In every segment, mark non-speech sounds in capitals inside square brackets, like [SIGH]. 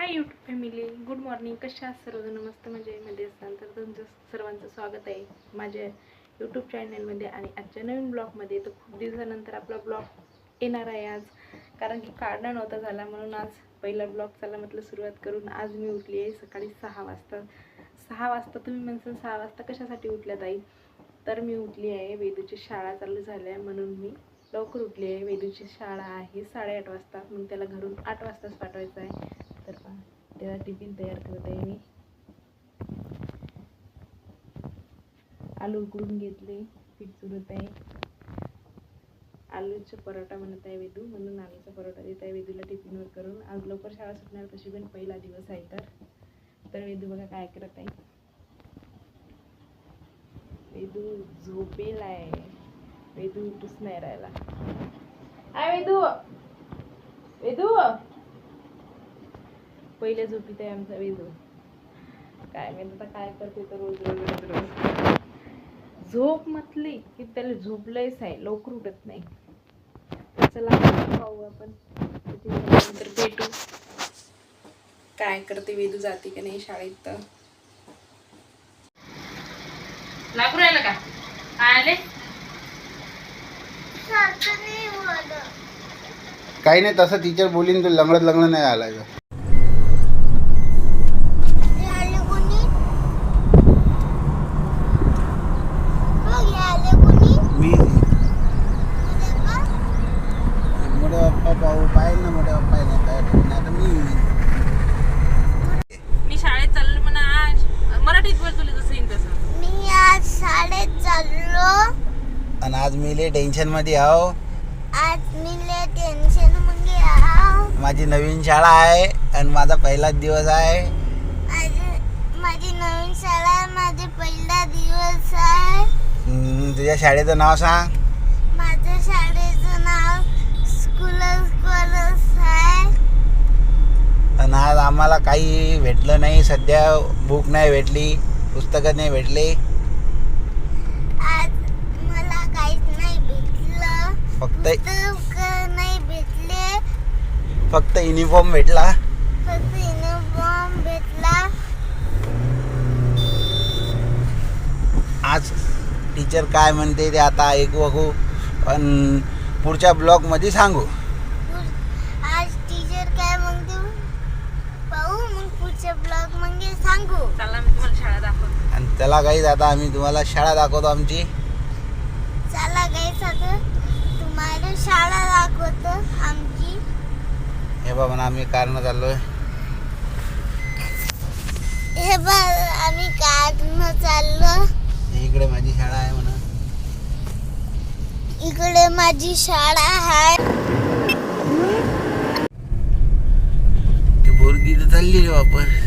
Hi YouTube family good morning कशा आहात सर्वजण? मस्त मजेमध्ये असाल तर तुमचं सर्वांचं स्वागत आहे माझ्या यूट्यूब चॅनलमध्ये आणि आजच्या नवीन ब्लॉगमध्ये तर खूप दिवसानंतर आपला ब्लॉग येणार आहे आज. कारण की काढणं नव्हता झाला म्हणून आज पहिला ब्लॉग चालला म्हटलं सुरुवात करून आज मी उठली आहे सकाळी सहा वाजता. सहा वाजता तुम्ही म्हणसाल सहा वाजता कशासाठी उठल्या जाईल तर मी उठली आहे. वेदूची शाळा चालू झाली आहे म्हणून मी लवकर उठली आहे. वेदूची शाळा आहे साडेआठ वाजता. मग त्याला घरून आठ वाजताच पाठवायचं आहे. तर पहा त्याला टिफिन तयार करत आहे मी आलू उकडून घेतले पीठ चुरत आहे आलूचा परोठा म्हणत आहे वेदू म्हणून आलूचा परोठा देत आहे वेदूला टिफिनवर करून आज लवकर शाळा सुटणार तशी पण पहिला दिवस आहे तर तर वेदू बघा काय करत आहे वेदू झोपेल आहे वेदू उठूच नाही राहिला आय वेदू वेदू पहिल्या झोपीत आहे आमचा वेदू काय माहीत आता काय करते तर रोज रोज रोज रोज. झोप म्हटली की त्याला झोपलंयच आहे लवकर उठत नाही. चला पाहू आपण. नंतर भेटू. काय करते वेदू जाते का नाही शाळेत तर. लागू राहिलं का? काय आले? काही नाही तसं टीचर बोलीन तू लंगडत लंगडत नाही आलाय मी पाहू पाहिजे ना मोठ्या पप्पा नाही आता मी मी शाळेत चाललो म्हणा आज. मराठीत बोल तुला जसं येईल तसं. मी आज शाळेत चाललो. आणि आज मी लय टेन्शनमध्ये आहो. आज मी लय टेन्शनमध्ये आहो. माझी नवीन शाळा आहे आणि माझा पहिलाच दिवस आहे. आज माझी नवीन शाळा आहे, माझा पहिला दिवस आहे. हम्म, तुझ्या शाळेचं नाव सांग. आणि आज आम्हाला काही भेटलं नाही. सध्या बुक नाही भेटली पुस्तकं नाही भेटली. आज मला काहीच नाही भेटलं. फक्त पुस्तक नाही भेटले. फक्त युनिफॉर्म भेटला. फक्त युनिफॉर्म भेटला. आज टीचर काय म्हणते ते आता ऐकू बघू. पण पुढच्या ब्लॉगमध्ये सांगू आज टीचर काय म्हणते पाहू मग पुढच्या ब्लॉग म्हणजे सांगू? चला मी तुम्हाला शाळा दाखवतो. आणि त्याला काहीच आता आम्ही तुम्हाला शाळा दाखवतो आमची. चला गाईस आता तुम्हाला शाळा दाखवतो आमची. हे बाबा ना आम्ही कारण चाललोय. हे बघ आम्ही काढणं चाललो. इकडे माझी शाळा आहे म्हणा. इकडे माझी शाळा आहे. ती पोरगी तर चालली रे वापर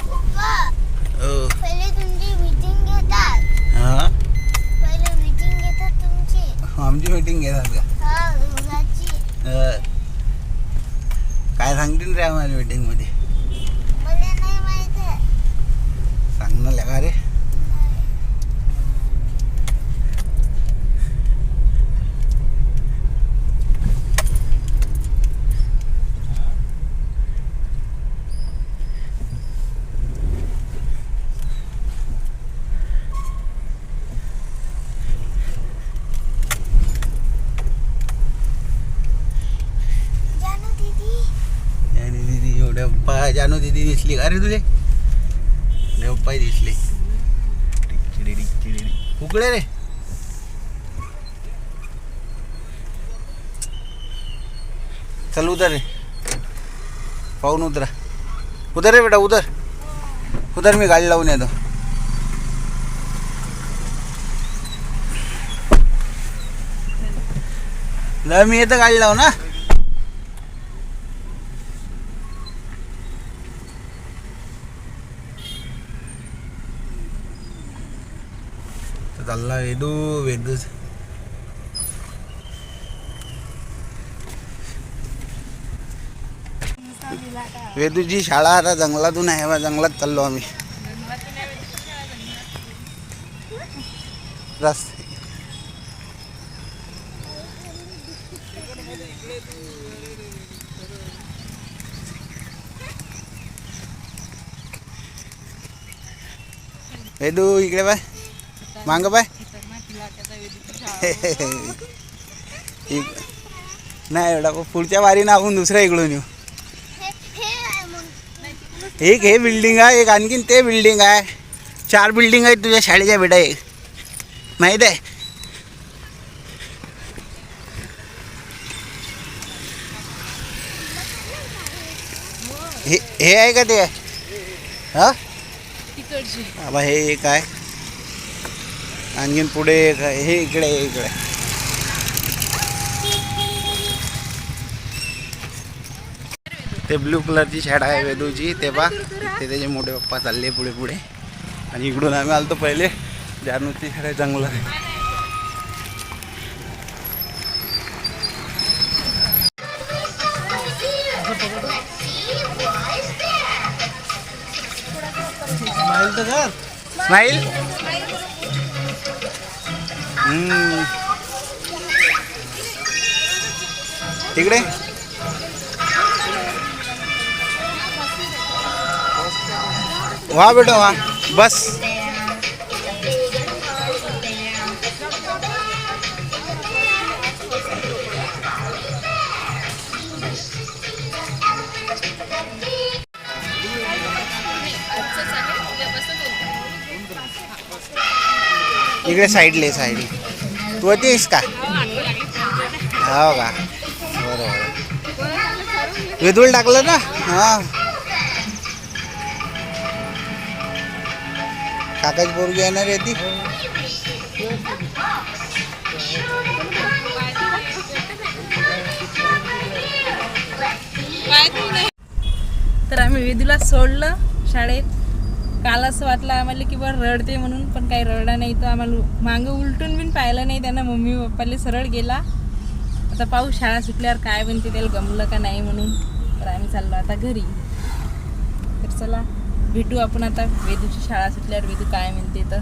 पप्पा हो पहिले तुमची मीटिंग घेतात हा पहिले मीटिंग घेतात मीटिंग घेतात का? हा काय सांगतील रे आम्हाला मीटिंगमध्ये मला नाही माहीत आहे सांग ना लगा रे जानू दीदी आणि दीदी पप्पा जानू दिदी दिसली का रे तुझे? देवपाय दिसले. उकडे रे. चल उधर रे. पाहून उतरा. उधर रे बेटा उधर. उधर मी गाडी लावून येतो. मी येतं गाडी लावू ना तर चालला वेदू वेदू वेदूची शाळा आता जंगलातून आहे बा जंगलात चाललो आम्ही रस्ते वेदू इकडे बाय मांग बाय [LAUGHS] इक- नाही एवढा पुढच्या वारीनं आपण दुसऱ्या इकडून येऊ. एक हे बिल्डिंग आहे एक आणखीन ते बिल्डिंग आहे. चार बिल्डिंग आहेत तुझ्या शाळेच्या बेटा एक. माहीत आहे? हे हे आहे का ते? हा? बाबा हे एक आहे. आणखीन पुढे हे इकडे इकडे. ते ब्लू कलरची शाळा आहे वेदूची. ते पा ते त्याचे मोठे पप्पा चालले पुढे पुढे. आणि इकडून आम्ही आलतो पहिले. जानूची शाळा चांगलं आहे. स्माईल तिकडे वा बेटा वा. बस. इकडे साईडले साईड तू होतीस का? हो का? बरोबर. वेदूळ टाकलं ना? हा. काकाची पोरगी येणार आहे ती. तर आम्ही वेदूला सोडलं शाळेत. काल असं वाटलं आम्हाला की बरं रडते म्हणून पण काही रडला नाही. तो आम्हाला मागं उलटून बिन पाहिलं नाही त्यांना. मम्मी पप्पाले सरळ गेला. आता पाहू शाळा सुटल्यावर काय म्हणते त्याला गमलं का नाही म्हणून. तर आम्ही चाललो आता घरी. तर चला भेटू आपण आता. वेदूची शाळा सुटल्यावर वेदू काय म्हणते तर.